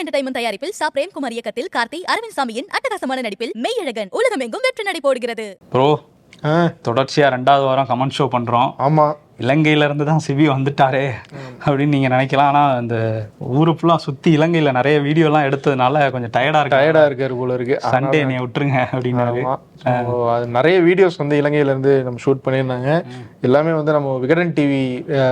Entertainment தயாரிப்பில் சா. பிரேம்குமார் இயக்கத்தில் கார்த்தி அரவிந்த் சாமியின் அட்டகாசமான நடிப்பில் மெய்யழகன் உலகமெங்கும் வெற்றி நடை போடுகிறது. ப்ரோ ஆ. தொடர்ச்சியாக ரெண்டாவது வாரம் கமெண்ட் ஷோ பண்ணுறோம் ஆமாம் இலங்கையில இருந்து தான் சிவி வந்துட்டாரே அப்படின்னு நீங்கள் நினைக்கலாம். ஆனால் அந்த ஊரு ஃபுல்லாக சுற்றி இலங்கையில் நிறைய வீடியோலாம் எடுத்ததுனால கொஞ்சம் டயர்டாக இருக்கு டயர்டாக இருக்காரு போல இருக்கு. சண்டே என்னை விட்டுருங்க அப்படின்னாரு. அது நிறைய வீடியோஸ் வந்து இலங்கையில இருந்து நம்ம ஷூட் பண்ணியிருந்தாங்க. எல்லாமே வந்து நம்ம விகடன் டிவி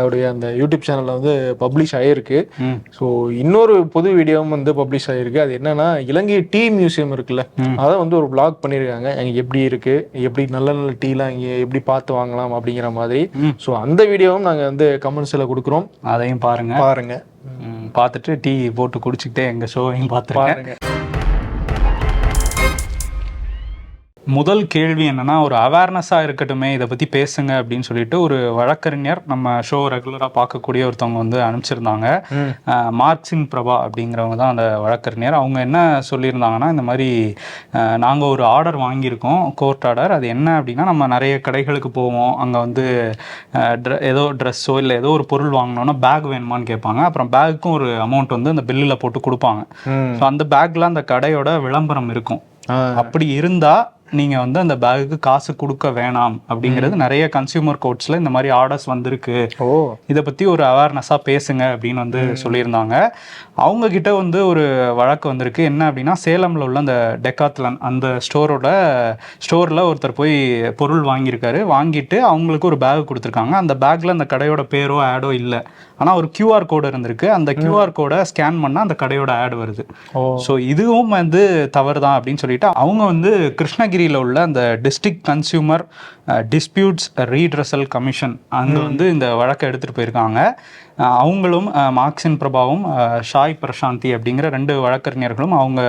உடைய அந்த யூடியூப் சேனல்ல வந்து பப்ளிஷ் ஆயிருக்கு. ம். ஸோ இன்னொரு புது வீடியோவும் வந்து பப்ளிஷ் ஆயிருக்கு. அது என்னன்னா இலங்கை டீ மியூசியம் இருக்குல்ல அதை வந்து ஒரு vlog பண்ணியிருக்காங்க. அங்க எப்படி இருக்கு? எப்படி நல்ல நல்ல டீலாம் இங்க எப்படி பார்த்து வாங்கலாம் அப்படிங்கிற மாதிரி. ஸோ அந்த வீடியோவும் நாங்க வந்து கமெண்ட்ஸ்ல கொடுக்குறோம். அதையும் பாருங்க. பாருங்க. ம், பார்த்துட்டு டீ போட்டு குடிச்சிக்கிட்டே எங்கள் ஷோவையும் பார்த்துருக்கேன் பாருங்க. முதல் கேள்வி என்னன்னா ஒரு அவேர்னஸாக இருக்கட்டுமே இதை பற்றி பேசுங்க அப்படின்னு சொல்லிட்டு ஒரு வழக்கறிஞர் நம்ம ஷோ ரெகுலராக பார்க்கக்கூடிய ஒருத்தவங்க வந்து அனுப்பிச்சிருந்தாங்க. ம். அஹ், மார்க்சின் பிரபா அப்படிங்கிறவங்க தான் அந்த வழக்கறிஞர். அவங்க என்ன சொல்லியிருந்தாங்கன்னா இந்த மாதிரி நாங்கள் ஒரு ஆர்டர் வாங்கியிருக்கோம் கோர்ட் ஆர்டர் அது என்ன அப்படின்னா நம்ம நிறைய கடைகளுக்கு போவோம். அங்கே வந்து ஏதோ ட்ரெஸ்ஸோ இல்லை ஏதோ ஒரு பொருள் வாங்கினோன்னா பேக் வேணுமான்னு கேட்பாங்க. அப்புறம் பேக்குக்கும் ஒரு அமௌண்ட் வந்து அந்த பில்லில் போட்டு கொடுப்பாங்க. ஸோ அந்த பேக்கில் அந்த கடையோட விளம்பரம் இருக்கும். அப்படி இருந்தா நீங்க வந்து அந்த பேகுக்கு காசு கொடுக்க வேணாம் அப்படிங்கிறது நிறைய கன்சியூமர் கோர்ட்ஸ்ல இந்த மாதிரி ஆர்டர்ஸ் வந்திருக்கு. ஓ. இதை பத்தி ஒரு அவேர்னஸாக பேசுங்க அப்படின்னு வந்து சொல்லியிருந்தாங்க. அவங்க கிட்ட வந்து ஒரு வழக்கு வந்திருக்கு. என்ன அப்படின்னா சேலம்ல உள்ள அந்த டெக்காத்லன் அந்த ஸ்டோரோட ஸ்டோர்ல ஒருத்தர் போய் பொருள் வாங்கியிருக்காரு. வாங்கிட்டு அவங்களுக்கு ஒரு பேக் கொடுத்துருக்காங்க. அந்த பேக்ல அந்த கடையோட பேரோ ஆடோ இல்லை. ஆனா ஒரு QR கோடு இருந்திருக்கு. அந்த QR கோடை ஸ்கேன் பண்ணா அந்த கடையோட ஆட் வருது. ஸோ இதுவும் வந்து தவறு தான் அப்படின்னு சொல்லிட்டு அவங்க வந்து கிருஷ்ணகிரியில் உள்ள அந்த district consumer disputes redressal commission அங்கே வந்து இந்த வழக்கை எடுத்துகிட்டு போயிருக்காங்க. அவங்களும் மார்க்சின் பிரபாவும் ஷாய் பிரசாந்தி அப்படிங்கிற ரெண்டு வழக்கறிஞர்களும் அவங்க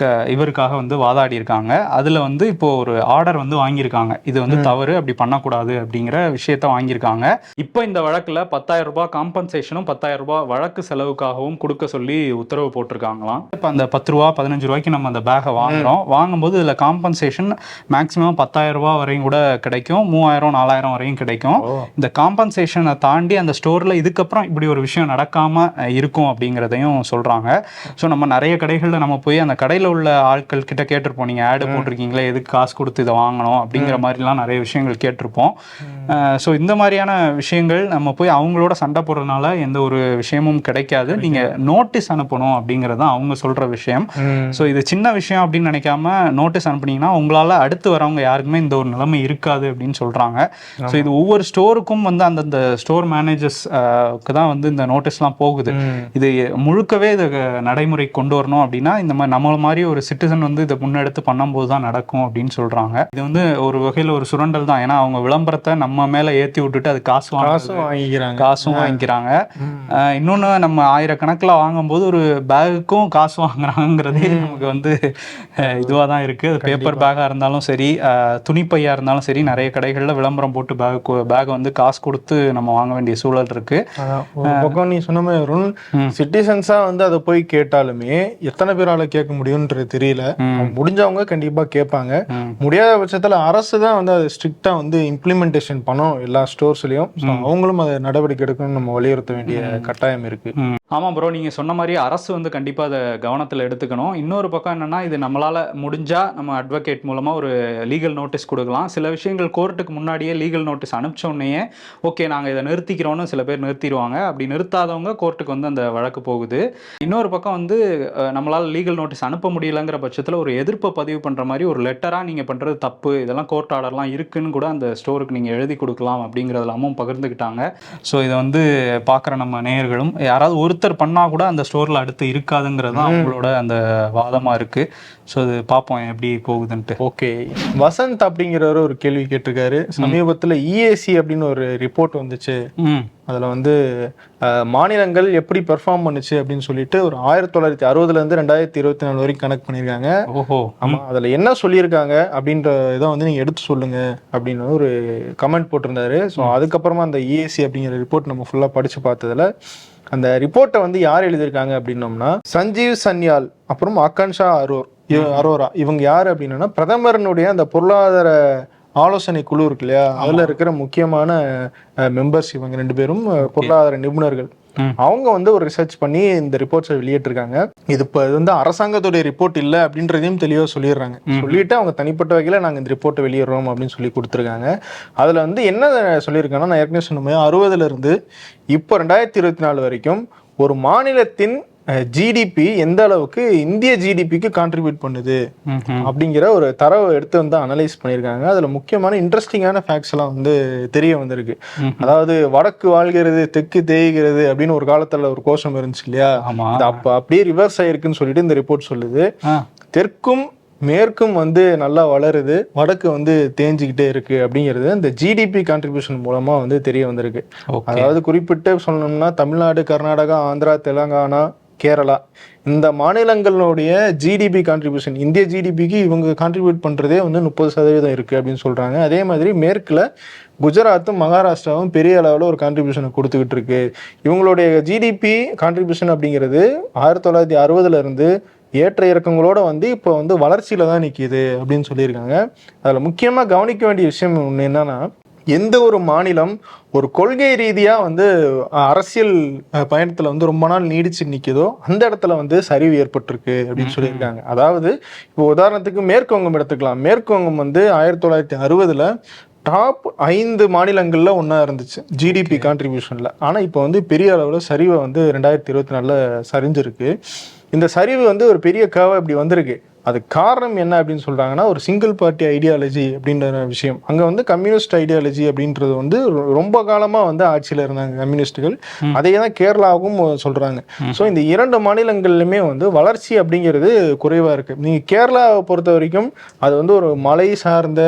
க இவருக்காக வந்து வாதாடி இருக்காங்க அதில் வந்து இப்போ ஒரு ஆர்டர் வந்து வாங்கியிருக்காங்க. இது வந்து தவறு அப்படி பண்ணக்கூடாது அப்படிங்கிற விஷயத்த வாங்கியிருக்காங்க. இப்போ இந்த வழக்கில் பத்தாயிரம் ரூபாய் காம்பன்சேஷனும் பத்தாயிரம் ரூபாய் வழக்கு செலவுக்காகவும் கொடுக்க சொல்லி உத்தரவு போட்டிருக்காங்களாம். இப்போ அந்த பத்து ரூபா பதினஞ்சு ரூபாய்க்கு நம்ம அந்த பேக்கை வாங்குறோம். வாங்கும்போது இதில் காம்பன்சேஷன் மேக்ஸிமம் பத்தாயிரம் ரூபாய் வரையும் கூட கிடைக்கும். மூவாயிரம் நாலாயிரம் வரையும் கிடைக்கும். இந்த காம்பன்சேஷனை தாண்டி அந்த ஸ்டோரில் இதுக்கப்புறம் இப்படி ஒரு விஷயம் நடக்காம இருக்கும் அப்படிங்கிறதையும் சொல்றாங்க. ஸோ நம்ம நிறைய கடைகளில் நம்ம போய் அந்த கடையில் உள்ள ஆட்கள் கிட்ட கேட்டிருப்போம். நீங்கள் ஆடு போட்டிருக்கீங்களே எதுக்கு காசு கொடுத்து இதை வாங்கணும் அப்படிங்கிற மாதிரிலாம் நிறைய விஷயங்கள் கேட்டிருப்போம். ஸோ இந்த மாதிரியான விஷயங்கள் நம்ம போய் அவங்களோட சண்டை போடுறதுனால எந்த ஒரு விஷயமும் கிடைக்காது. நீங்கள் நோட்டீஸ் அனுப்பணும் அப்படிங்கிறது அவங்க சொல்கிற விஷயம். ஸோ இது சின்ன விஷயம் அப்படின்னு நினைக்காம நோட்டீஸ் அனுப்புனீங்கன்னா உங்களால் அடுத்து வரவங்க யாருக்குமே இந்த ஒரு நிலைமை இருக்காது அப்படின்னு சொல்கிறாங்க ஸோ இது ஒவ்வொரு ஸ்டோருக்கும் வந்து அந்தந்த ஸ்டோர் மேனேஜர்ஸ்க்கு தான் வந்து இந்த நோட்டீஸ்லாம் போகுது. இது முழுக்கவே இதை நடைமுறை கொண்டு வரணும் அப்படின்னா இந்த மாதிரி நம்மள மாதிரி ஒரு சிட்டிசன் வந்து இதை முன்னெடுத்து பண்ணும்போது தான் நடக்கும் அப்படின்னு சொல்கிறாங்க இது வந்து ஒரு வகையில் ஒரு சுரண்டல் தான். ஏன்னா அவங்க விளம்பரத்தை நம்ம மேலே ஏற்றி விட்டுட்டு அது காசு வாங்கிக்கிறாங்க. காசும் வாங்கிக்கிறாங்க. அஹ் இன்னொன்னு நம்ம ஆயிரக்கணக்கில் வாங்கும்போது ஒரு பேகுக்கும் காசு வாங்குறாங்கிறதே நமக்கு வந்து இதுவாக தான் இருக்கு. அது பேப்பர் பேக்காக இருந்தாலும் சரி அஹ் துணிப்பையா இருந்தாலும் சரி நிறைய கடைகளில் விளம்பரம் போட்டு பேக் பேக்கை வந்து காசு கொடுத்து நம்ம வாங்க வேண்டிய சூழல் இருக்கு. அதான், ஒரு பக்கம் நீ சொன்ன மாதிரி அருண் சிட்டிசன்ஸா வந்து அதை போய் கேட்டாலுமே எத்தனை பேரால கேட்க முடியும்ன்றது தெரியல. முடிஞ்சவங்க கண்டிப்பா கேட்பாங்க. முடியாத பட்சத்துல அரசு தான் வந்து அதை ஸ்ட்ரிக்டா வந்து இம்ப்ளிமெண்டேஷன் பண்ணணும் எல்லா ஸ்டோர்ஸ்லயும் அவங்களும் அதை நடவடிக்கை எடுக்கணும்னு நம்ம வலியுறுத்த வேண்டிய கட்டாயம் இருக்கு. ஆமாம் ப்ரோ நீங்கள் சொன்ன மாதிரி அரசு வந்து கண்டிப்பாக அதை கவனத்தில் எடுத்துக்கணும். இன்னொரு பக்கம் என்னன்னா இது நம்மளால் முடிஞ்சால் நம்ம அட்வொகேட் மூலமாக ஒரு லீகல் நோட்டீஸ் கொடுக்கலாம். சில விஷயங்கள் கோர்ட்டுக்கு முன்னாடியே லீகல் நோட்டீஸ் அனுப்பிச்சோன்னே ஓகே நாங்கள் இதை நிறுத்திக்கிறோன்னு சில பேர் நிறுத்திடுவாங்க. அப்படி நிறுத்தாதவங்க கோர்ட்டுக்கு வந்து அந்த வழக்கு போகுது. இன்னொரு பக்கம் வந்து நம்மளால் லீகல் நோட்டீஸ் அனுப்ப முடியலங்கிற பட்சத்தில் ஒரு எதிர்ப்பை பதிவு பண்ணுற மாதிரி ஒரு லெட்டராக நீங்கள் பண்ணுறது தப்பு. இதெல்லாம் கோர்ட் ஆர்டர்லாம் இருக்குன்னு கூட அந்த ஸ்டோருக்கு நீங்கள் எழுதி கொடுக்கலாம் அப்படிங்கிறதெல்லாமும் பகிர்ந்துக்கிட்டாங்க. ஸோ இதை வந்து பார்க்குற நம்ம நேயர்களும் யாராவது ஒரு ஒருத்தர் பண்ணால் கூட அந்த ஸ்டோரில் அடுத்து இருக்காதுங்கிறது தான் அவங்களோட அந்த வாதமாக இருக்குது ஸோ அது பார்ப்போம் எப்படி போகுதுன்ட்டு. ஓகே. வசந்த் அப்படிங்கிறவர் ஒரு கேள்வி கேட்டிருக்காரு. சமீபத்துல இஏசி அப்படின்னு ஒரு ரிப்போர்ட் வந்துச்சு. அதுல வந்து மாநிலங்கள் எப்படி பெர்ஃபார்ம் பண்ணுச்சு அப்படின்னு சொல்லிட்டு ஒரு ஆயிரத்தி தொள்ளாயிரத்தி அறுபதுல இருந்து ரெண்டாயிரத்தி இருபத்தி நாலு வரைக்கும் கணக்கு பண்ணியிருக்காங்க. ஓஹோ. ஆமா அதுல என்ன சொல்லியிருக்காங்க அப்படின்ற இதை வந்து நீங்க எடுத்து சொல்லுங்க அப்படின்னு ஒரு கமெண்ட் போட்டிருந்தாரு. ஸோ அதுக்கப்புறமா அந்த இஏசி அப்படிங்கிற ரிப்போர்ட் நம்ம ஃபுல்லா படிச்சு பார்த்ததுல அந்த ரிப்போர்ட்டை வந்து யார் எழுதியிருக்காங்க அப்படின்னோம்னா சஞ்சீவ் சன்யால் அப்புறம் ஆகான்ஷா அரோர் அரோரா. இவங்க யார் அப்படின்னா பிரதமரனுடைய அந்த பொருளாதார ஆலோசனை குழு இருக்கு இல்லையா? அதுல இருக்கிற முக்கியமான மெம்பர்ஸ் இவங்க ரெண்டு பேரும் பொருளாதார நிபுணர்கள். அவங்க வந்து ஒரு ரிசர்ச் பண்ணி இந்த ரிப்போர்ட்ஸை வெளியிட்டிருக்காங்க. இது இப்போ இது வந்து அரசாங்கத்துடைய ரிப்போர்ட் இல்லை அப்படின்றதையும் தெளிவாக சொல்லிடுறாங்க. சொல்லிட்டு அவங்க தனிப்பட்ட வகையில் நாங்கள் இந்த ரிப்போர்ட்டை வெளியிடுறோம் அப்படின்னு சொல்லி கொடுத்துருக்காங்க. அதில் வந்து என்ன சொல்லியிருக்காங்கன்னா நான் ஏற்கனவே சொன்ன மாதிரி அறுபதுல இருந்து இப்போ ரெண்டாயிரத்தி இருபத்தி நாலு வரைக்கும் ஒரு மாநிலத்தின் ஜிடிபி எந்த அளவுக்கு இந்திய ஜிடிபிக்கு கான்ட்ரிபியூட் பண்ணுது. அப்படிங்கிற ஒரு தரவை எடுத்து வந்து அனலைஸ் பண்ணியிருக்காங்க. அதுல முக்கியமான இன்ட்ரெஸ்டிங்கான ஃபேக்ட்ஸ் எல்லாம் வந்து தெரிய வந்திருக்கு. அதாவது வடக்கு வாழ்கிறது தெற்கு தேய்கிறது அப்படின்னு ஒரு காலத்துல ஒரு கோஷம் இருந்துச்சு இல்லையா? அப்ப அப்படியே ரிவர்ஸ் ஆயிருக்குன்னு சொல்லிட்டு இந்த ரிப்போர்ட் சொல்லுது. தெற்கும் மேற்கும் வந்து நல்லா வளருது. வடக்கு வந்து தேஞ்சிக்கிட்டே இருக்கு அப்படிங்கிறது இந்த ஜிடிபி கான்ட்ரிபியூஷன் மூலமா வந்து தெரிய வந்திருக்கு. அதாவது குறிப்பிட்டு சொல்லணும்னா தமிழ்நாடு கர்நாடகா ஆந்திரா தெலுங்கானா கேரளா. இந்த மாநிலங்களுடைய ஜிடிபி கான்ட்ரிபியூஷன் இந்திய ஜிடிபிக்கு இவங்க கான்ட்ரிபியூட் பண்ணுறதே வந்து முப்பது சதவீதம் இருக்குது அப்படின்னு சொல்கிறாங்க அதே மாதிரி மேற்கில் குஜராத்தும் மகாராஷ்டிராவும் பெரிய அளவில் ஒரு கான்ட்ரிபியூஷனை கொடுத்துக்கிட்டு இருக்கு. இவங்களுடைய ஜிடிபி கான்ட்ரிபியூஷன் அப்படிங்கிறது ஆயிரத்தி தொள்ளாயிரத்தி அறுபதுலேருந்து ஏற்ற இறக்கங்களோட வந்து இப்போ வந்து வளர்ச்சியில் தான் நிற்கிது அப்படின்னு சொல்லியிருக்காங்க. அதில் முக்கியமாக கவனிக்க வேண்டிய விஷயம் ஒன்று என்னென்னா எந்த ஒரு மாநிலம் ஒரு கொள்கை ரீதியாக வந்து அரசியல் பயணத்துல வந்து ரொம்ப நாள் நீடிச்சு நிற்குதோ அந்த இடத்துல வந்து சரிவு ஏற்பட்டிருக்கு அப்படின்னு சொல்லியிருக்காங்க. அதாவது இப்போ உதாரணத்துக்கு மேற்கு வங்கம் எடுத்துக்கலாம். மேற்கு வங்கம் வந்து ஆயிரத்தி தொள்ளாயிரத்தி அறுபதுல டாப் ஐந்து மாநிலங்களில் ஒன்றா இருந்துச்சு ஜிடிபி கான்ட்ரிபியூஷனில் ஆனால் இப்போ வந்து பெரிய அளவில் சரிவை வந்து ரெண்டாயிரத்தி இருபத்தி நாலில் சரிஞ்சிருக்கு. இந்த சரிவு வந்து ஒரு பெரிய கர்வ் இப்படி வந்திருக்கு. அது காரணம் என்ன அப்படின்னு சொல்றாங்கன்னா ஒரு சிங்கிள் பார்ட்டி ஐடியாலஜி அப்படின்ற விஷயம். அங்கே வந்து கம்யூனிஸ்ட் ஐடியாலஜி அப்படின்றது வந்து ரொம்ப காலமாக வந்து ஆட்சியில் இருந்தாங்க கம்யூனிஸ்டுகள் அதே தான் கேரளாவும் சொல்றாங்க. ஸோ இந்த இரண்டு மாநிலங்கள்லையுமே வந்து வளர்ச்சி அப்படிங்கிறது குறைவாக இருக்கு. நீங்கள் கேரளாவை பொறுத்த வரைக்கும் அது வந்து ஒரு மலை சார்ந்த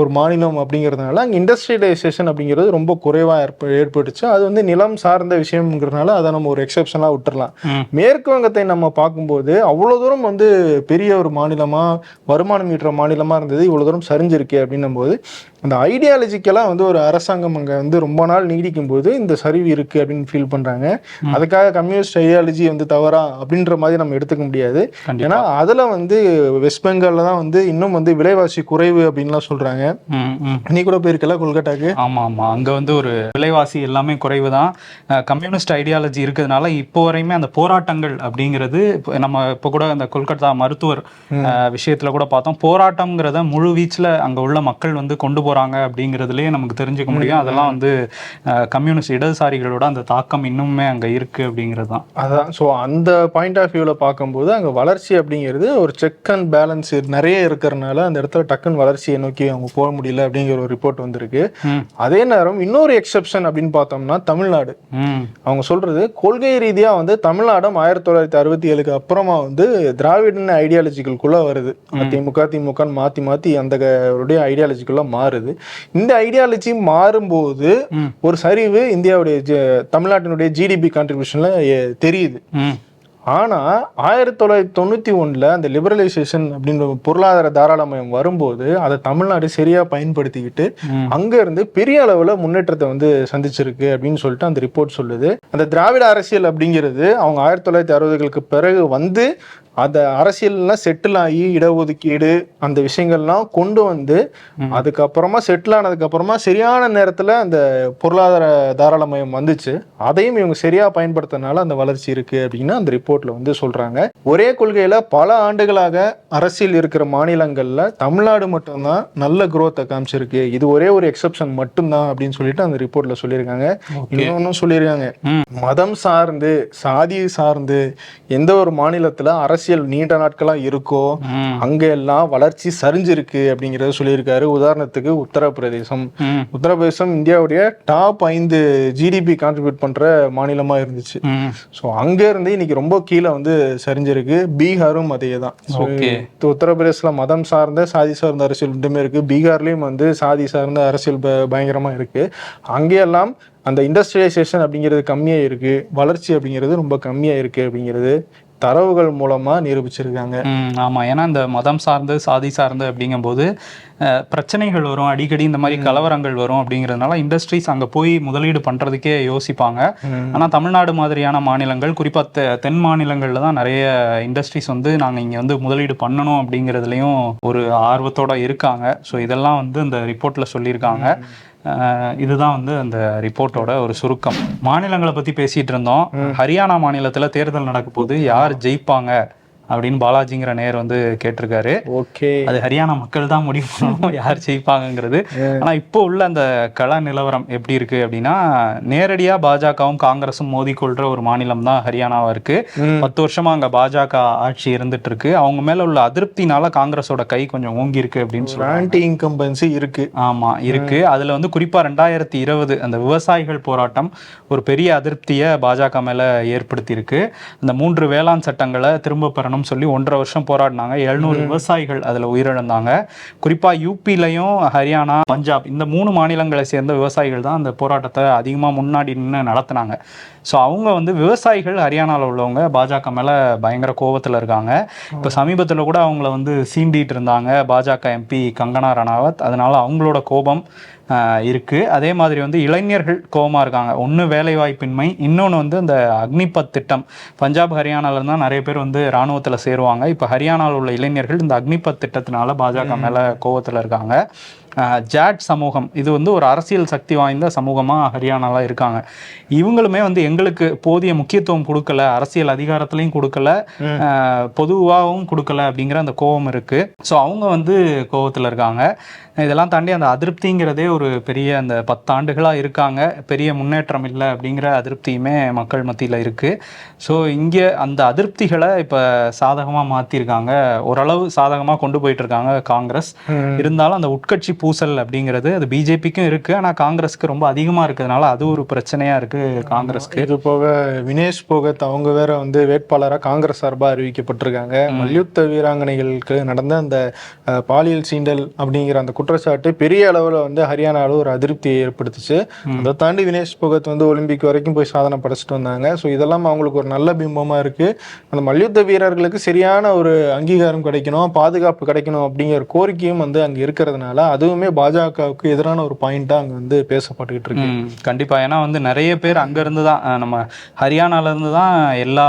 ஒரு மாநிலம் அப்படிங்கிறதுனால அங்கே இண்டஸ்ட்ரியலைசேஷன் அப்படிங்கிறது ரொம்ப குறைவாக ஏற்ப ஏற்பட்டுச்சு. அது வந்து நிலம் சார்ந்த விஷயம்ங்கிறதுனால அதை நம்ம ஒரு எக்ஸப்ஷனாக விட்டுறலாம். மேற்கு வங்கத்தை நம்ம பார்க்கும்போது அவ்வளோ தூரம் வந்து பெரிய ஒரு மாநிலமாக வருமானம் ஈட்டுற மாநிலமாக இருந்தது. இவ்வளோ தூரம் சரிஞ்சிருக்கு அப்படின்னும் போது அந்த ஐடியாலஜிக்கெல்லாம் வந்து ஒரு அரசாங்கம் அங்கே வந்து ரொம்ப நாள் நீடிக்கும் போது இந்த சரிவு இருக்கு அப்படின்னு ஃபீல் பண்றாங்க. அதுக்காக கம்யூனிஸ்ட் ஐடியாலஜி வந்து தவறா அப்படின்ற மாதிரி நம்ம எடுத்துக்க முடியாது. ஏன்னா அதுல வந்து வெஸ்ட் பெங்கால்ல தான் வந்து இன்னும் வந்து விலைவாசி குறைவு அப்படின்லாம் ம். நீ கூட போயிருக்கல கொல்கட்டாக்கு? ஆமா ஆமா. அங்க வந்து ஒரு விலைவாசி எல்லாமே குறைவு தான். கம்யூனிஸ்ட் ஐடியாலஜி இருக்கிறதுனால இப்போ வரையுமே அந்த போராட்டங்கள் அப்படிங்கிறது நம்ம இப்போ கூட அந்த கொல்கத்தா மருத்துவர் விஷயத்துல கூட பார்த்தோம். போராட்டம்ங்கிறத முழு வீச்சில் அங்க உள்ள மக்கள் வந்து கொண்டு போறாங்க அப்படிங்கிறதுலயே நமக்கு தெரிஞ்சுக்க முடியும். அதெல்லாம் வந்து கம்யூனிஸ்ட் இடதுசாரிகளோட அந்த தாக்கம் இன்னுமே அங்க இருக்கு அப்படிங்கிறது தான். அதான். ஸோ அந்த பாயிண்ட் ஆஃப் வியூவில் பார்க்கும்போது அங்கே வளர்ச்சி அப்படிங்கிறது ஒரு செக் அண்ட் பேலன்ஸ் நிறைய இருக்கிறனால அந்த இடத்துல டக்குன்னு வளர்ச்சியை நோக்கி அவங்க போக முடியல அப்படிங்கிற ஒரு ரிப்போர்ட் வந்திருக்கு. அதே நேரம் இன்னொரு எக்ஸெப்ஷன் அப்படின்னு பார்த்தோம்னா தமிழ்நாடு. அவங்க சொல்றது கொள்கை ரீதியாக வந்து தமிழ்நாடும் ஆயிரத்தி தொள்ளாயிரத்தி அறுபத்தி ஏழுக்கு அப்புறமா வந்து திராவிடன் ஐடியாலஜிகளுக்குள்ள வருது. திமுக திமுக மாத்தி மாத்தி அந்த உடைய ஐடியாலஜிக்குள்ள மாறுது இந்த ஐடியாலஜி மாறும்போது. ஒரு சரிவு இந்தியாவுடைய தமிழ்நாட்டினுடைய ஜிடிபி கான்ட்ரிபியூஷன்ல தெரியுது. ம் ஆனா ஆயிரத்தி தொள்ளாயிரத்தி தொண்ணூத்தி ஒண்ணுல அந்த லிபரலைசேஷன் அப்படின்ற பொருளாதார தாராளமயம் வரும்போது அதை தமிழ்நாடு சரியா பயன்படுத்திக்கிட்டு ம். அங்க இருந்து பெரிய அளவுல முன்னேற்றத்தை வந்து சந்திச்சிருக்கு அப்படின்னு சொல்லிட்டு அந்த ரிப்போர்ட் சொல்லுது. அந்த திராவிட அரசியல் அப்படிங்கிறது அவங்க ஆயிரத்தி தொள்ளாயிரத்தி அறுபதுகளுக்கு பிறகு வந்து அந்த அரசியல்லாம் செட்டில் ஆகி இடஒதுக்கீடு அந்த விஷயங்கள்லாம் கொண்டு வந்து அதுக்கப்புறமா செட்டில் ஆனதுக்கு அப்புறமா சரியான நேரத்துல அந்த பொருளாதார தாராளமயம் வந்துச்சு. அதையும் இவங்க சரியா பயன்படுத்தினால அந்த வளர்ச்சி இருக்கு அப்படின்னு அந்த ரிப்போர்ட்ல வந்து சொல்றாங்க. ஒரே கொள்கையில பல ஆண்டுகளாக அரசியல் இருக்கிற மாநிலங்கள்ல தமிழ்நாடு மட்டும்தான் நல்ல growth காமிச்சிருக்கு. இது ஒரே ஒரு எக்ஸெப்ஷன் மட்டும்தான் அப்படின்னு சொல்லிட்டு அந்த ரிப்போர்ட்ல சொல்லியிருக்காங்க. இன்னொன்னும் சொல்லியிருக்காங்க. மதம் சார்ந்து சாதி சார்ந்து எந்த ஒரு மாநிலத்துல அரசியல் நீண்ட நாட்களா இருக்கோ. அங்க எல்லாம் வளர்ச்சி சரிஞ்சிருக்கு அப்படிங்கறத சொல்லியிருக்காரு. உதாரணத்துக்கு உத்தரப்பிரதேசம். உத்தரப்பிரதேசம் இந்தியாவுடைய டாப் ஐந்து ஜிடிபி கான்ட்ரிபியூட் பண்ற மாநிலமா இருந்துச்சு. ஸோ அங்க இருந்து இன்னைக்கு ரொம்ப கீழே வந்து சரிஞ்சிருக்கு. பீகாரும் அதே தான். உத்தரப்பிரதேசல மதம் சார்ந்த சாதி சார்ந்த அரசியல் ரெண்டுமே இருக்கு. பீகார்லயும் வந்து சாதி சார்ந்த அரசியல் ப- பயங்கரமா இருக்கு. அங்கெல்லாம் அந்த இண்டஸ்ட்ரியலைசேஷன் அப்படிங்கிறது கம்மியா இருக்கு. வளர்ச்சி அப்படிங்கிறது ரொம்ப கம்மியா இருக்கு அப்படிங்கிறது. தரவுகள் மூலமா நிரூபிச்சிருக்காங்க. ம், ஆமா. ஏன்னா இந்த மதம் சார்ந்து சாதி சார்ந்து அப்படிங்கும்போது பிரச்சனைகள் வரும். அடிக்கடி இந்த மாதிரி கலவரங்கள் வரும் அப்படிங்கிறதுனால இண்டஸ்ட்ரீஸ் அங்க போய் முதலீடு பண்றதுக்கே யோசிப்பாங்க. ஆனா தமிழ்நாடு மாதிரியான மாநிலங்கள் குறிப்பா தெ- தென் மாநிலங்கள்ல தான் நிறைய இண்டஸ்ட்ரீஸ் வந்து நாங்க இங்க வந்து முதலீடு பண்ணணும் அப்படிங்கிறதுலயும் ஒரு ஆர்வத்தோட இருக்காங்க. ஸோ இதெல்லாம் வந்து இந்த ரிப்போர்ட்ல சொல்லியிருக்காங்க. இதுதான் வந்து அந்த ரிப்போர்ட்டோட ஒரு சுருக்கம். மாநிலங்களை பத்தி பேசிட்டு இருந்தோம். ஹரியானா மாநிலத்துல தேர்தல் நடக்க போது யார் ஜெயிப்பாங்க? அப்படின்னு பாலாஜிங்கிற நேர் வந்து கேட்டிருக்காரு. ஓகே. அது ஹரியானா மக்கள் தான் முடிவு பண்ணணும் யார் ஜெயிப்பாங்கங்கிறது. ஆனா இப்போ உள்ள அந்த கள நிலவரம் எப்படி இருக்கு அப்படின்னா நேரடியா பாஜகவும் காங்கிரஸும் மோதிக்கொள்ற ஒரு மாநிலம் தான் ஹரியானாவா இருக்கு. பத்து வருஷமா அங்க பாஜக ஆட்சி இருந்துட்டு இருக்கு. அவங்க மேல உள்ள அதிருப்தினால காங்கிரஸோட கை கொஞ்சம் ஓங்கி இருக்கு அப்படின்னு ஆன்டி இன்கம்பன்சி இருக்கு. ஆமா இருக்கு. அதுல வந்து குறிப்பா ரெண்டாயிரத்தி இருபது அந்த விவசாயிகள் போராட்டம் ஒரு பெரிய அதிருப்தியை பாஜக மேல ஏற்படுத்தி இருக்கு அந்த மூன்று வேளாண் சட்டங்களை திரும்ப பெறணும்னு சொல்லி ஒன்றரை வருஷம் போராடினாங்க. எழுநூறு விவசாயிகள் அதுல உயிரிழந்தாங்க. குறிப்பா யூபிலையும் ஹரியானா பஞ்சாப் இந்த மூணு மாநிலங்களை சேர்ந்த விவசாயிகள் தான் அந்த போராட்டத்தை அதிகமா முன்னாடி நின்று நடத்துனாங்க. ஸோ அவங்க வந்து விவசாயிகள் ஹரியானாவில் உள்ளவங்க. பாஜக மேல பயங்கர கோவத்துல இருக்காங்க. இப்போ சமீபத்துல கூட அவங்கள வந்து சீண்டிட்டு இருந்தாங்க. பாஜக எம்பி கங்கனா ரணாவத். அதனால அவங்களோட கோபம் ஆஹ் இருக்கு. அதே மாதிரி வந்து இளைஞர்கள் கோபமா இருக்காங்க. ஒன்று வேலைவாய்ப்பின்மை இன்னொன்று வந்து இந்த அக்னிபத் திட்டம். பஞ்சாப் ஹரியானால இருந்தால் நிறைய பேர் வந்து இராணுவத்தில் சேருவாங்க. இப்போ ஹரியானாவில் உள்ள இளைஞர்கள் இந்த அக்னிபத் திட்டத்தினால பாஜக மேலே கோவத்தில் இருக்காங்க. ஜாட் சமூகம். இது வந்து ஒரு அரசியல் சக்தி வாய்ந்த சமூகமாக ஹரியானால இருக்காங்க. இவங்களுமே வந்து எங்களுக்கு போதிய முக்கியத்துவம் கொடுக்கல அரசியல் அதிகாரத்திலையும் கொடுக்கல பொதுவாகவும் கொடுக்கல அப்படிங்கிற அந்த கோபம் இருக்கு. ஸோ அவங்க வந்து கோவத்தில் இருக்காங்க. இதெல்லாம் தாண்டி அந்த அதிருப்திங்கிறதே ஒரு பெரிய அந்த பத்தாண்டுகளாக இருக்காங்க. பெரிய முன்னேற்றம் இல்லை அப்படிங்கிற அதிருப்தியுமே மக்கள் மத்தியில் இருக்குது ஸோ இங்கே அந்த அதிருப்திகளை இப்போ சாதகமாக மாற்றிருக்காங்க ஓரளவு சாதகமாக கொண்டு போயிட்டு இருக்காங்க காங்கிரஸ். இருந்தாலும் அந்த உட்கட்சி பூசல் அப்படிங்கிறது அது பிஜேபிக்கும் இருக்குது ஆனால் காங்கிரஸ்க்கு ரொம்ப அதிகமாக இருக்கிறதுனால அது ஒரு பிரச்சனையாக இருக்குது காங்கிரஸ்க்கு. இது போக வினேஷ் போகத் அவங்க வேற வந்து வேட்பாளராக காங்கிரஸ் சார்பாக அறிவிக்கப்பட்டிருக்காங்க. மல்யுத்த வீராங்கனைகளுக்கு நடந்த அந்த பாலியல் சீண்டல் அப்படிங்கிற அந்த குற்றச்சாட்டு பெரிய அளவில் வந்து ஹரியானாவில் ஒரு அதிருப்தியை ஏற்படுத்துச்சு. அதை தாண்டி வினேஷ் போகத் வந்து ஒலிம்பிக் வரைக்கும் போய் சாதனை படைச்சிட்டு வந்தாங்க. ஸோ இதெல்லாம் அவங்களுக்கு ஒரு நல்ல பிம்பமாக இருக்கு. அந்த மல்யுத்த வீரர்களுக்கு சரியான ஒரு அங்கீகாரம் கிடைக்கணும் பாதுகாப்பு கிடைக்கணும் அப்படிங்கிற கோரிக்கையும் வந்து அங்கே இருக்கிறதுனால அதுவுமே பாஜகவுக்கு எதிரான ஒரு பாயிண்டாக அங்கே வந்து பேசப்பட்டுக்கிட்டு இருக்கு. கண்டிப்பா. ஏன்னா வந்து நிறைய பேர் அங்க இருந்து தான் நம்ம ஹரியானால இருந்து தான் எல்லா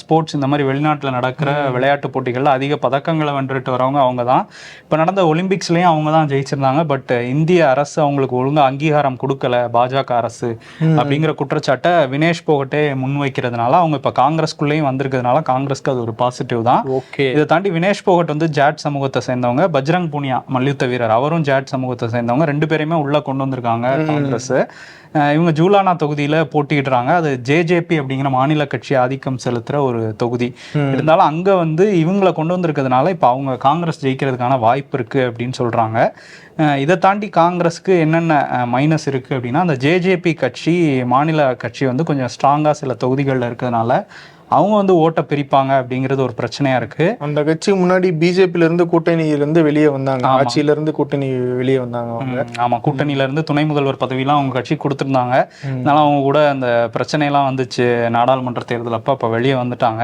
ஸ்போர்ட்ஸ் இந்த மாதிரி வெளிநாட்டுல நடக்கிற விளையாட்டு போட்டிகள்ல அதிக பதக்கங்களை வென்றுட்டு வரவங்க அவங்க தான். இப்போ நடந்த ஒலிம்பிக்ஸ்லயும் அவங்க தான் ஜெயிச்சிருந்தாங்க. பட் இந்திய அரசு அவங்களுக்கு ஒழுங்கா அங்கீகாரம் கொடுக்கல பாஜக அரசு அப்படிங்கிற குற்றச்சாட்டை வினேஷ் போகட்டே முன்வைக்கிறதுனால அவங்க இப்ப காங்கிரஸ்குள்ளேயும் வந்திருக்கிறதுனால காங்கிரஸ்க்கு அது ஒரு பாசிட்டிவ் தான். ஓகே. இதை தாண்டி வினேஷ் போகட் வந்து ஜாட் சமூகத்தை சேர்ந்தவங்க. பஜ்ரங் புனியா மல்யுத்த வீரர் அவரும் ஜாட் சமூகத்தை சேர்ந்தவங்க ரெண்டு பேரையுமே உள்ள கொண்டு வந்திருக்காங்க காங்கிரஸ். இவங்க ஜூலானா தொகுதியில போட்டியிடுறாங்க. அது ஜேஜேபி அப்படிங்கிற மாநில கட்சி ஆதிக்கம் செலுத்துற ஒரு தொகுதி. இருந்தாலும் அங்க வந்து இவங்களை கொண்டு வந்திருக்கிறதுனால இப்போ அவங்க காங்கிரஸ் ஜெயிக்கிறதுக்கான வாய்ப்பு இருக்கு அப்படின்னு சொல்றாங்க. இதை தாண்டி காங்கிரஸ்க்கு என்னென்ன மைனஸ் இருக்கு அப்படின்னா அந்த ஜேஜேபி கட்சி மாநில கட்சி வந்து கொஞ்சம் ஸ்ட்ராங்கா சில தொகுதிகளில் இருக்கிறதுனால அவங்க வந்து ஓட்டை பிரிப்பாங்க அப்படிங்கிறது ஒரு பிரச்சனையா இருக்கு. அந்த கட்சி முன்னாடி பிஜேபில இருந்து கூட்டணியில இருந்து வெளியே வந்தாங்க. ஆட்சியில இருந்து கூட்டணி வெளியே வந்தாங்க அவங்க. ஆமா. கூட்டணியில இருந்து துணை முதல்வர் பதவியெல்லாம் அவங்க கட்சி கொடுத்திருந்தாங்க. அதனால அவங்க கூட அந்த பிரச்சனையெல்லாம் வந்துச்சு. நாடாளுமன்ற தேர்தல் அப்ப அப்ப வெளியே வந்துட்டாங்க.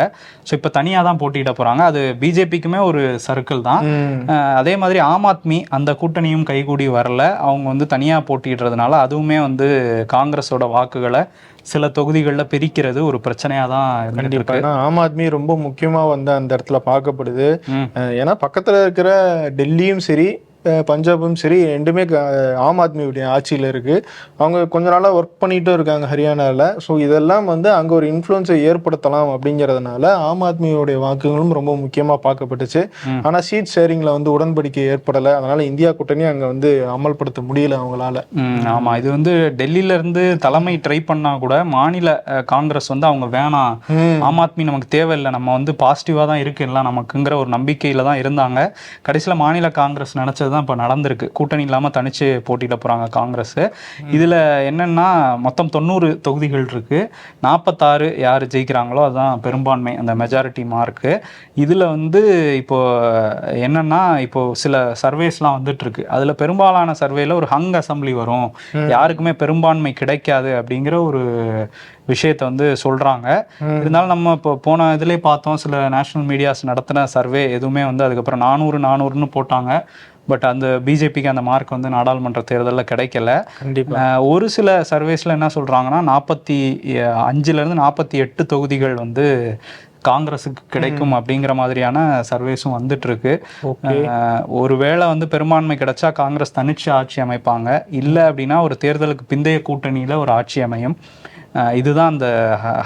ஸோ இப்போ தனியா தான் போட்டியிட போறாங்க. அது பிஜேபிக்குமே ஒரு சர்க்கிள் தான். அதே மாதிரி ஆம் ஆத்மி அந்த கூட்டணியும் கைகூடி வரல. அவங்க வந்து தனியா போட்டியிடுறதுனால அதுவுமே வந்து காங்கிரஸோட வாக்குகளை சில தொகுதிகளில் பிரிக்கிறது ஒரு பிரச்சனையா தான் இருந்துட்டு கண்டிப்பா. இருக்கு ஏன்னா ஆம் ஆத்மி ரொம்ப முக்கியமா வந்து அந்த இடத்துல பார்க்கப்படுது. ஏன்னா பக்கத்துல இருக்கிற டெல்லியும் சரி பஞ்சாபும் சரி ரெண்டுமே ஆம் ஆத்மியுடைய ஆட்சியில் இருக்கு. அவங்க கொஞ்ச நாளாக ஒர்க் பண்ணிட்டும் இருக்காங்க ஹரியானாவில் ஸோ இதெல்லாம் வந்து அங்கே ஒரு இன்ஃப்ளூயன்ஸை ஏற்படுத்தலாம் அப்படிங்கிறதுனால ஆம் ஆத்மியோடைய வாக்குகளும் ரொம்ப முக்கியமாக பார்க்கப்பட்டுச்சு. ஆனால் சீட் ஷேரிங்கில் வந்து உடன்படிக்கை ஏற்படலை. அதனால இந்தியா கூட்டணி அங்கே வந்து அமல்படுத்த முடியல அவங்களால. ம், ஆமா. இது வந்து டெல்லியில இருந்து தலைமை ட்ரை பண்ணா கூட மாநில காங்கிரஸ் வந்து அவங்க வேணாம். ஆம் ஆத்மி நமக்கு தேவையில்லை. நம்ம வந்து பாசிட்டிவா தான் இருக்கு எல்லாம் நமக்குங்கிற ஒரு நம்பிக்கையில தான் இருந்தாங்க. கடைசியில மாநில காங்கிரஸ் நினைச்சது தான் இப்போ நடந்திருக்கு. கூட்டணி இல்லாம தனிச்சு போட்டியிட போறாங்க காங்கிரஸ். இதுல என்னன்னா மொத்தம் தொண்ணூறு தொகுதிகள் இருக்கு. நாற்பத்தாறு யார் ஜெயிக்கிறாங்களோ அதுதான் பெரும்பான்மை அந்த மெஜாரிட்டி மார்க்கு இதுல வந்து இப்போ என்னன்னா இப்போ சில சர்வேஸ்லாம் வந்துட்டு இருக்கு. அதுல பெரும்பாலான சர்வேல ஒரு ஹங் அசம்பிளி வரும். யாருக்குமே பெரும்பான்மை கிடைக்காது அப்படிங்கிற ஒரு விஷயத்தை வந்து சொல்றாங்க. இருந்தாலும் நம்ம இப்போ போன இதுலயே பார்த்தோம் சில நேஷனல் மீடியாஸ் நடத்தின சர்வே எதுவுமே வந்து அதுக்கப்புறம் நானூறு நானூறுன்னு போட்டாங்க. பட் அந்த பிஜேபிக்கு அந்த மார்க் வந்து நாடாளுமன்ற தேர்தலில் கிடைக்கல. ஒரு சில சர்வேஸில் என்ன சொல்கிறாங்கன்னா நாற்பத்தி அஞ்சுலேருந்து நாற்பத்தி எட்டு தொகுதிகள் வந்து காங்கிரஸுக்கு கிடைக்கும் அப்படிங்கிற மாதிரியான சர்வேஸும் வந்துட்டு இருக்கு ஒருவேளை வந்து பெரும்பான்மை கிடைச்சா காங்கிரஸ் தனிச்சு ஆட்சி அமைப்பாங்க. இல்லை அப்படின்னா ஒரு தேர்தலுக்கு பிந்தைய கூட்டணியில் ஒரு ஆட்சி அமையும். இதுதான் அந்த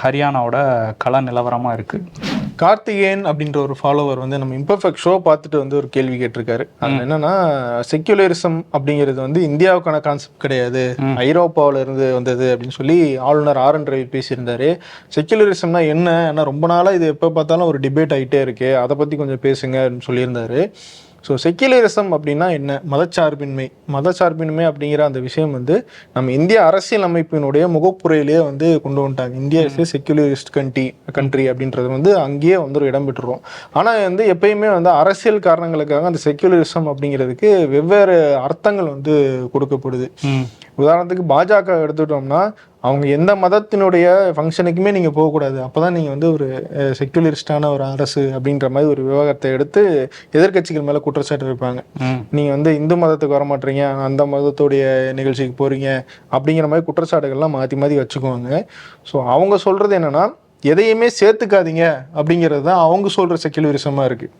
ஹரியானாவோட கள நிலவரமாக இருக்கு. கார்த்திகேயன் அப்படின்ற ஒரு ஃபாலோவர் வந்து நம்ம இம்பர்ஃபெக்ட் ஷோ பார்த்துட்டு வந்து ஒரு கேள்வி கேட்டிருக்காரு. அது என்னன்னா செக்யுலரிசம் அப்படிங்கிறது வந்து இந்தியாவுக்கான கான்செப்ட் கிடையாது. ஐரோப்பாவுல இருந்து வந்தது அப்படின்னு சொல்லி ஆளுநர் ஆர் என் ரவி பேசியிருந்தாரு. செக்யுலரிசம்னா என்ன? ஏன்னா ரொம்ப நாளா இது எப்போ பார்த்தாலும் ஒரு டிபேட் ஆகிட்டே இருக்கு. அதை பத்தி கொஞ்சம் பேசுங்க அப்படின்னு சொல்லியிருந்தாரு. ஸோ செக்யுலரிசம் அப்படின்னா என்ன? மதச்சார்பின்மை. மதச்சார்பின்மை அப்படிங்கிற அந்த விஷயம் வந்து நம்ம இந்திய அரசியல் அமைப்பினுடைய முகப்புரையிலேயே வந்து கொண்டு வந்துட்டாங்க. India is secularist country country அப்படின்றது வந்து அங்கேயே வந்து ஒரு இடம் பெற்றுரும் ஆனால் வந்து எப்பயுமே வந்து அரசியல் காரணங்களுக்காக அந்த செக்யுலரிசம் அப்படிங்கிறதுக்கு வெவ்வேறு அர்த்தங்கள் வந்து கொடுக்கப்படுது. உதாரணத்துக்கு பாஜக எடுத்துட்டோம்னா அவங்க எந்த மதத்தினுடைய ஃபங்க்ஷனுக்குமே நீங்கள் போகக்கூடாது. அப்போ தான் நீங்கள் வந்து ஒரு செக்யுலரிஸ்டான ஒரு அரசு அப்படின்ற மாதிரி ஒரு விவகாரத்தை எடுத்து எதிர்க்கட்சிகள் மேலே குற்றச்சாட்டு இருப்பாங்க நீங்கள் வந்து இந்து மதத்துக்கு வர மாட்டீங்க அந்த மதத்துடைய நிகழ்ச்சிக்கு போகிறீங்க அப்படிங்கிற மாதிரி குற்றச்சாட்டுகள்லாம் மாற்றி மாற்றி வச்சுக்குவாங்க. ஸோ அவங்க சொல்கிறது என்னென்னா எதையுமே சேர்த்துக்காதீங்க அப்படிங்கிறது தான் அவங்க சொல்கிற செக்யுலரிசமாக இருக்குது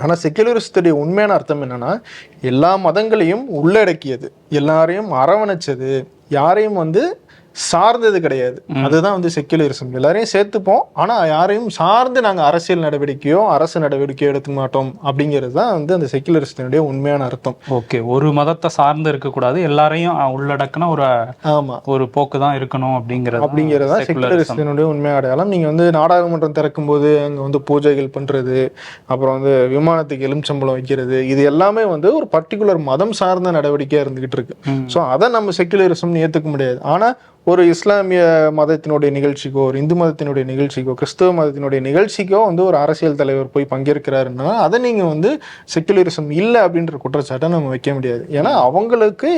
ஆனால் செக்யுலரிஸ்டுடைய உண்மையான அர்த்தம் என்னென்னா எல்லா மதங்களையும் உள்ளடக்கியது. எல்லாரையும் அரவணைச்சது. யாரையும் வந்து சார்ந்தது கிடையாது. அதுதான் வந்து செக்யுலரிசம். எல்லாரையும் சேர்த்துப்போம். ஆனா யாரையும் சார்ந்து நாங்க அரசியல் நடவடிக்கையோ அரசு நடவடிக்கையோ எடுத்துக்க மாட்டோம் அப்படிங்கிறது தான் வந்து அந்த செக்யுலரிஸ்டினுடைய உண்மையான அர்த்தம். ஓகே. ஒரு மதத்தை சார்ந்து இருக்கக்கூடாது. எல்லாரையும் உள்ளடக்கின ஒரு ஆமா. ஒரு போக்கு தான் இருக்கணும் அப்படிங்கிறது அப்படிங்கிறதா செக்குலரிஸ்டினுடைய உண்மை அடையாளம். நீங்க வந்து நாடாளுமன்றம் திறக்கும் போது அங்க வந்து பூஜைகள் பண்றது அப்புறம் வந்து விமானத்துக்கு எலுமிச்சம்பழம் வைக்கிறது இது எல்லாமே வந்து ஒரு பர்டிகுலர் மதம் சார்ந்த நடவடிக்கையா இருந்துகிட்டு இருக்கு. ஸோ அதை நம்ம செக்குலரிசம்னு ஏத்துக்க முடியாது. ஆனா ஒரு இஸ்லாமிய மதத்தினுடைய நிகழ்ச்சிக்கோ ஒரு இந்து மதத்தினுடைய நிகழ்ச்சிக்கோ கிறிஸ்தவ மதத்தினுடைய நிகழ்ச்சிக்கோ வந்து ஒரு அரசியல் தலைவர் போய் பங்கேற்கிறாருன்னா அதை நீங்கள் வந்து செக்குலரிசம் இல்லை அப்படின்ற குற்றச்சாட்டை நம்ம வைக்க முடியாது. ஏன்னா அவங்களுக்கு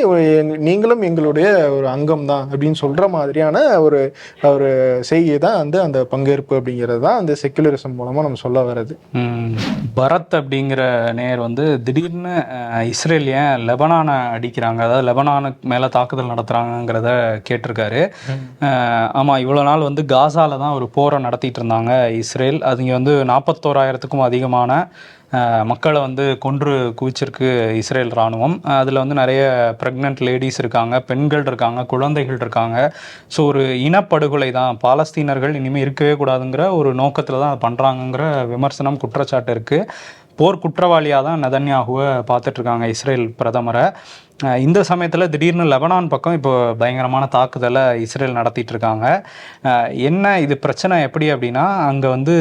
நீங்களும் எங்களுடைய ஒரு அங்கம் தான் அப்படின்னு சொல்கிற மாதிரியான ஒரு ஒரு செய்கை தான் வந்து அந்த பங்கேற்பு அப்படிங்கிறது தான் அந்த செக்குலரிசம் மூலமாக நம்ம சொல்ல வர்றது. பரத் அப்படிங்கிற நேர் வந்து திடீர்னு இஸ்ரேல் ஏன் லெபனானை அடிக்கிறாங்க? அதாவது லெபனானுக்கு மேலே தாக்குதல் நடத்துகிறாங்கங்கிறத கேட்டிருக்காரு. சொல்லியிருக்காரு. ஆமாம் இவ்வளோ நாள் வந்து காசால தான் ஒரு போரை நடத்திட்டு இருந்தாங்க இஸ்ரேல். அதுங்க வந்து நாற்பத்தோராயிரத்துக்கும் அதிகமான மக்களை வந்து கொன்று குவிச்சிருக்கு இஸ்ரேல் இராணுவம். அதில் வந்து நிறைய ப்ரெக்னென்ட் லேடிஸ் இருக்காங்க பெண்கள் இருக்காங்க குழந்தைகள் இருக்காங்க. ஸோ ஒரு இனப்படுகொலை தான். பாலஸ்தீனர்கள் இனிமேல் இருக்கவே கூடாதுங்கிற ஒரு நோக்கத்தில் தான் அதை பண்ணுறாங்கங்கிற விமர்சனம் குற்றச்சாட்டு இருக்குது போர் குற்றவாளியாக தான் நதன்யாகுவை பார்த்துட்ருக்காங்க இஸ்ரேல் பிரதமரை. இந்த சமயத்தில் திடீர்னு லெபனான் பக்கம் இப்போ பயங்கரமான தாக்குதலை இஸ்ரேல் நடத்திட்டு இருக்காங்க. என்ன இது பிரச்சனை எப்படி அப்படின்னா அங்கே வந்து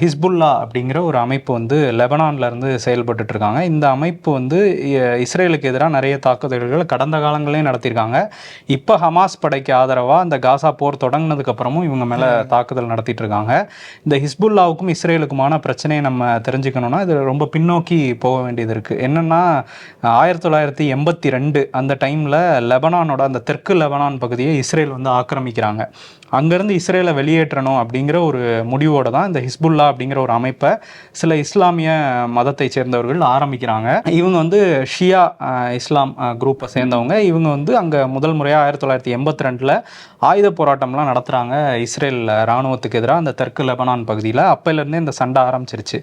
ஹிஸ்புல்லா அப்படிங்கிற ஒரு அமைப்பு வந்து லெபனான்ல இருந்து செயல்பட்டுட்டு இருக்காங்க. இந்த அமைப்பு வந்து இஸ்ரேலுக்கு எதிராக நிறைய தாக்குதல்கள் கடந்த காலங்களையும் நடத்தியிருக்காங்க. இப்போ ஹமாஸ் படைக்கு ஆதரவாக அந்த காசா போர் தொடங்கினதுக்கு அப்புறமும் இவங்க மேலே தாக்குதல் நடத்திட்டு இருக்காங்க. இந்த ஹிஸ்புல்லாவுக்கும் இஸ்ரேலுக்குமான பிரச்சனையை நம்ம தெரிஞ்சுக்கணும்னா இது ரொம்ப பின்னோக்கி போக வேண்டியது இருக்குது என்னென்னா ஆயிரத்தி தொள்ளாயிரத்தி எண்பத்தி ரெண்டு அந்த டைமில் லெபனானோட அந்த தெற்கு லெபனான் பகுதியை இஸ்ரேல் வந்து ஆக்கிரமிக்கிறாங்க. அங்கேருந்து இஸ்ரேலை வெளியேற்றணும் அப்படிங்கிற ஒரு முடிவோட தான் இந்த ஹிஸ்புல்லா அப்படிங்கிற ஒரு அமைப்பை சில இஸ்லாமிய மதத்தை சேர்ந்தவர்கள் ஆரம்பிக்கிறாங்க. இவங்க வந்து ஷியா இஸ்லாம் குரூப்பை சேர்ந்தவங்க. இவங்க வந்து அங்கே முதல் முறையாக ஆயிரத்தி தொள்ளாயிரத்தி எண்பத்தி ரெண்டில் ஆயுத போராட்டம்லாம் நடத்துகிறாங்க இஸ்ரேல் இராணுவத்துக்கு எதிராக அந்த தெற்கு லெபனான் பகுதியில். அப்போலேருந்தே இந்த சண்டை ஆரம்பிச்சிருச்சு.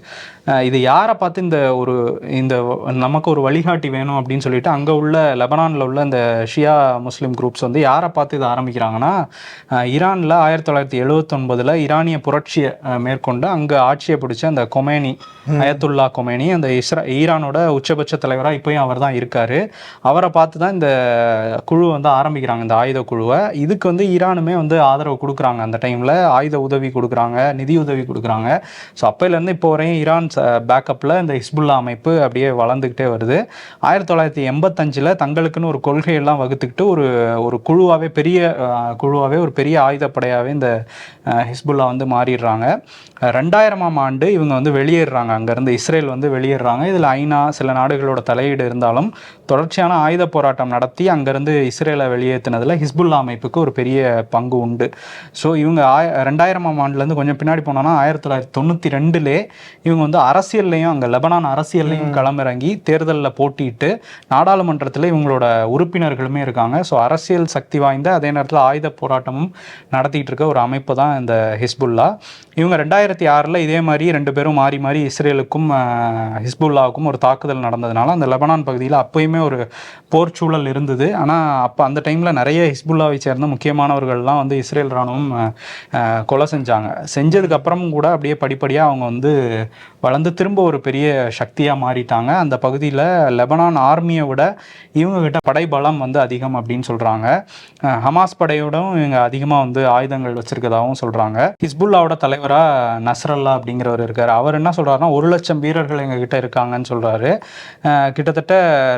இது யாரை பார்த்து இந்த ஒரு இந்த நமக்கு ஒரு வழிகாட்டி வேணும் அப்படின்னு சொல்லிட்டு அங்கே உள்ள லெபனானில் உள்ள இந்த ஷியா முஸ்லீம் குரூப்ஸ் வந்து யாரை பார்த்து இதை ஆரம்பிக்கிறாங்கன்னா ஈரானில் ஆயிரத்தி தொள்ளாயிரத்தி எழுவத்தொன்பதில் ஈரானிய புரட்சியை மேற்கொண்டு அங்கே ஆட்சியை பிடிச்ச அந்த கொமேனி அயத்துல்லா கொமேனி அந்த இஸ்ரா ஈரானோட உச்சபட்ச தலைவராக இப்போயும் அவர் தான் இருக்காரு. அவரை பார்த்து தான் இந்த குழு வந்து ஆரம்பிக்கிறாங்க இந்த ஆயுத குழுவை. இதுக்கு வந்து ஈரானுமே வந்து ஆதரவு கொடுக்குறாங்க அந்த டைமில் ஆயுத உதவி கொடுக்குறாங்க நிதி உதவி கொடுக்குறாங்க. ஸோ அப்போலேருந்து இப்போ வரையும் ஈரான் பேக்கப்பில் இந்த ஹிஸ்புல்லா அமைப்பு அப்படியே வளர்ந்துக்கிட்டே வருது. ஆயிரத்தி தொள்ளாயிரத்தி எண்பத்தஞ்சில் தங்களுக்குன்னு ஒரு கொள்கையெல்லாம் வகுத்துக்கிட்டு ஒரு ஒரு குழுவாகவே பெரிய குழுவாகவே ஒரு பெரிய ஆயுதப்படையாகவே இந்த ஹிஸ்புல்லா வந்து மாறிடுறாங்க. ரெண்டாயிரமாம் ஆண்டு இவங்க வந்து வெளியேறுறாங்க. அங்கேருந்து இஸ்ரேல் வந்து வெளியேறுறாங்க. இதில் ஐநா சில நாடுகளோட தலையீடு இருந்தாலும் தொடர்ச்சியான ஆயுத போராட்டம் நடத்தி அங்கேருந்து இஸ்ரேலை வெளியேற்றினதில் ஹிஸ்புல்லா அமைப்புக்கு ஒரு பெரிய பங்கு உண்டு. ஸோ இவங்க ஆய ரெண்டாயிரமாம் ஆண்டுலேருந்து கொஞ்சம் பின்னாடி போனோன்னா ஆயிரத்தி தொள்ளாயிரத்தி தொண்ணூற்றி ரெண்டுலே இவங்க வந்து அரசியல்லையும் அங்கே லெபனான் அரசியல்லையும் களமிறங்கி தேர்தலில் போட்டியிட்டு நாடாளுமன்றத்தில் இவங்களோட உறுப்பினர்களுமே இருக்காங்க. ஸோ அரசியல் சக்தி வாய்ந்த அதே நேரத்தில் ஆயுத போராட்டமும் நடத்திட்டு இருக்க ஒரு அமைப்பு தான் இந்த ஹிஸ்புல்லா. இவங்க ரெண்டாயிரத்தி ஆறில் இதே மாதிரி ரெண்டு பேரும் மாறி மாறி இஸ்ரேலுக்கும் ஹிஸ்புல்லாவுக்கும் ஒரு தாக்குதல் நடந்ததுனால அந்த லெபனான் பகுதியில் அப்போயுமே ஒரு போர் சூழல் இருந்தது. ஆனால் அப்போ அந்த டைமில் நிறைய ஹிஸ்புல்லாவை சேர்ந்த முக்கியமானவர்கள்லாம் வந்து இஸ்ரேல் இராணுவம் கொலை செஞ்சாங்க. செஞ்சதுக்கப்புறமும் கூட அப்படியே படிப்படியாக அவங்க வந்து வளர்ந்து திரும்ப ஒரு பெரிய சக்தியாக மாறிட்டாங்க. அந்த பகுதியில் லெபனான் ஆர்மியை விட இவங்க கிட்ட படைபலம் வந்து அதிகம் அப்படின்னு சொல்கிறாங்க ஹமாஸ் படையோடும் இவங்க அதிகமாக வந்து ஆயுதங்கள் வச்சிருக்கதாகவும் சொல்கிறாங்க ஹிஸ்புல்லாவோட தலைவராக நஸ்ரல்லா அப்படிங்கிறவர் இருக்கார். அவர் என்ன சொல்கிறாருன்னா ஒரு லட்சம் வீரர்கள் எங்கள் கிட்ட இருக்காங்கன்னு சொல்கிறாரு கிட்டத்தட்ட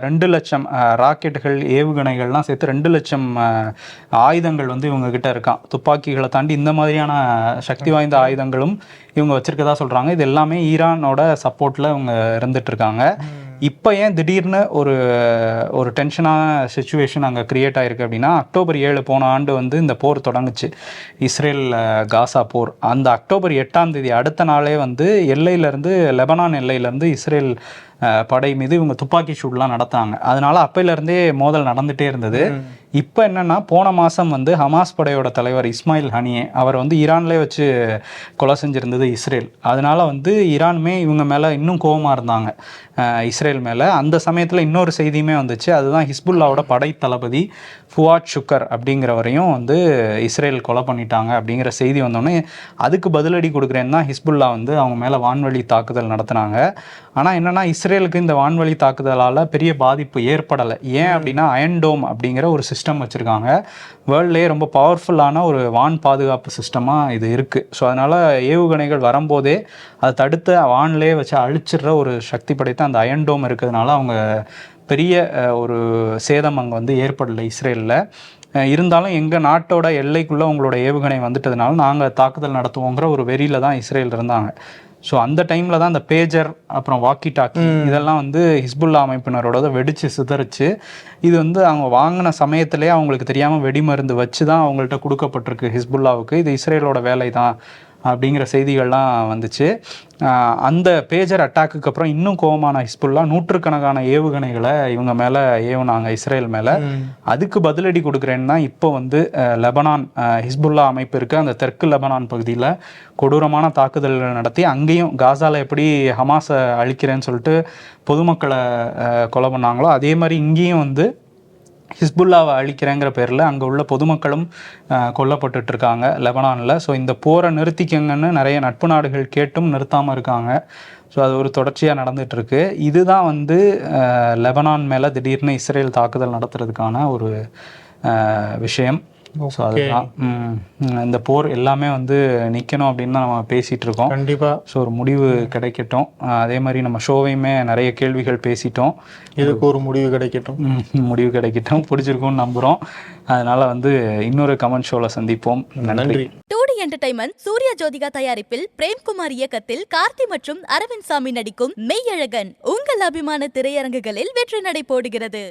ரெண்டு லட்சம் ராக்கெட்டுகள் ஏவுகணைகள்லாம் சேர்த்து ரெண்டு லட்சம் ஆயுதங்கள் வந்து இவங்க கிட்ட இருக்கான். துப்பாக்கிகளை தாண்டி இந்த மாதிரியான சக்தி வாய்ந்த ஆயுதங்களும் இவங்க வச்சிருக்கதா சொல்கிறாங்க இது எல்லாமே ஈரானோட சப்போர்ட்டில் இவங்க இருந்துட்டு இருக்காங்க. இப்போ ஏன் திடீர்னு ஒரு ஒரு டென்ஷனான சுச்சுவேஷன் அங்கே க்ரியேட் ஆயிருக்கு அப்படின்னா அக்டோபர் ஏழு போன ஆண்டு வந்து இந்த போர் தொடங்குச்சு. இஸ்ரேல் காசா போர். அந்த அக்டோபர் எட்டாம் தேதி அடுத்த நாளே வந்து எல்லையிலேருந்து லெபனான் எல்லையிலேருந்து இஸ்ரேல் படை மீது இவங்க துப்பாக்கி சூட்லாம் நடத்தாங்க அதனால அப்பையிலேருந்தே மோதல் நடந்துகிட்டே இருந்தது. இப்போ என்னன்னா போன மாதம் வந்து ஹமாஸ் படையோட தலைவர் இஸ்மாயில் ஹனியே அவர் வந்து ஈரான்லேயே வச்சு கொலை செஞ்சிருந்தது இஸ்ரேல். அதனால வந்து ஈரானுமே இவங்க மேலே இன்னும் கோவமா இருந்தாங்க. இஸ்ரேல் மேலே. அந்த சமயத்தில் இன்னொரு செய்தியுமே வந்துச்சு. அதுதான் ஹிஸ்புல்லாவோட படை தளபதி ஃபுவாட் ஷுக்கர் அப்படிங்கிறவரையும் வந்து இஸ்ரேல் கொலை பண்ணிட்டாங்க அப்படிங்கிற செய்தி வந்தோடனே அதுக்கு பதிலடி கொடுக்குறேன்னு தான் ஹிஸ்புல்லா வந்து அவங்க மேலே வான்வழி தாக்குதல் நடத்தினாங்க. ஆனால் என்னன்னா இஸ்ரேலுக்கு இந்த வான்வழி தாக்குதலால் பெரிய பாதிப்பு ஏற்படலை. ஏன் அப்படின்னா அயன்டோம் அப்படிங்கிற ஒரு சிஸ்டம் வச்சுருக்காங்க. வேர்ல்ட்லேயே ரொம்ப பவர்ஃபுல்லான ஒரு வான் பாதுகாப்பு சிஸ்டமாக இது இருக்குது ஸோ அதனால் ஏவுகணைகள் வரும்போதே அதை தடுத்து வான்லேயே வச்சு அழிச்சிடுற ஒரு சக்தி படைத்த அந்த அயன்டோம் இருக்கிறதுனால அவங்க பெரிய ஒரு சேதம் அங்கே வந்து ஏற்படலை இஸ்ரேலில். இருந்தாலும் எங்கள் நாட்டோட எல்லைக்குள்ளே உங்களோட ஏவுகணை வந்துட்டதுனால நாங்கள் தாக்குதல் நடத்துவோங்கிற ஒரு வெறியில் தான் இஸ்ரேல் இருந்தாங்க. ஸோ அந்த டைமில் தான் அந்த பேஜர் அப்புறம் வாக்கி டாக்கி இதெல்லாம் வந்து ஹிஸ்புல்லா அமைப்பினரோட வெடிச்சு சிதறிச்சு. இது வந்து அவங்க வாங்கின சமயத்திலே அவங்களுக்கு தெரியாமல் வெடிமருந்து வச்சு தான் அவங்கள்ட்ட கொடுக்கப்பட்டிருக்கு ஹிஸ்புல்லாவுக்கு. இது இஸ்ரேலோட வேலை தான் அப்படிங்கிற செய்திகள்லாம் வந்துச்சு. அந்த பேஜர் அட்டாக்குக்கு அப்புறம் இன்னும் கோவமான ஹிஸ்புல்லா நூற்றுக்கணக்கான ஏவுகணைகளை இவங்க மேலே ஏவுனாங்க இஸ்ரேல் மேலே. அதுக்கு பதிலடி கொடுக்குறேன்னு தான் இப்போ வந்து லெபனான் ஹிஸ்புல்லா அமைப்பு இருக்கு. அந்த தெற்கு லெபனான் பகுதியில் கொடூரமான தாக்குதல்கள் நடத்தி அங்கேயும் காசால எப்படி ஹமாஸை அழிக்கிறேன்னு சொல்லிட்டு பொதுமக்களை கொலை பண்ணாங்களோ அதே மாதிரி இங்கேயும் வந்து ஹிஸ்புல்லாவை அழிக்கிறேங்கிற பேரில் அங்கே உள்ள பொதுமக்களும் கொல்லப்பட்டுட்டு இருக்காங்க லெபனானில். ஸோ இந்த போரை நிறுத்திக்கங்கன்னு நிறைய நட்பு நாடுகள் கேட்டும் நிறுத்தாமல் இருக்காங்க. ஸோ அது ஒரு தொடர்ச்சியாக நடந்துகிட்ருக்கு இதுதான் வந்து லெபனான் மேலே திடீர்னு இஸ்ரேல் தாக்குதல் நடத்துறதுக்கான ஒரு விஷயம். ஸோ அதுதான் இந்த போர் எல்லாமே வந்து நிற்கணும் அப்படின்னு தான் நம்ம பேசிகிட்டு இருக்கோம் கண்டிப்பா. ஸோ ஒரு முடிவு கிடைக்கட்டும். அதே மாதிரி நம்ம ஷோவையுமே நிறைய கேள்விகள் பேசிட்டோம். இதுக்கு ஒரு முடிவு கிடைக்கட்டும். முடிவு கிடைக்கட்டும். பிடிச்சிருக்கும்னு நம்புகிறோம் அதனால வந்து இன்னொரு கமெண்ட் ஷோவில் சந்திப்போம். நன்றி. நன்றி. Two D entertainment Suriya Jyothika தயாரிப்பில் பிரேம்குமார் இயக்கத்தில் கார்த்தி மற்றும் அரவிந்த் சாமி நடிக்கும் மெய்யழகன் உங்கள் அபிமான திரையரங்குகளில் வெற்றி நடை போடுகிறது.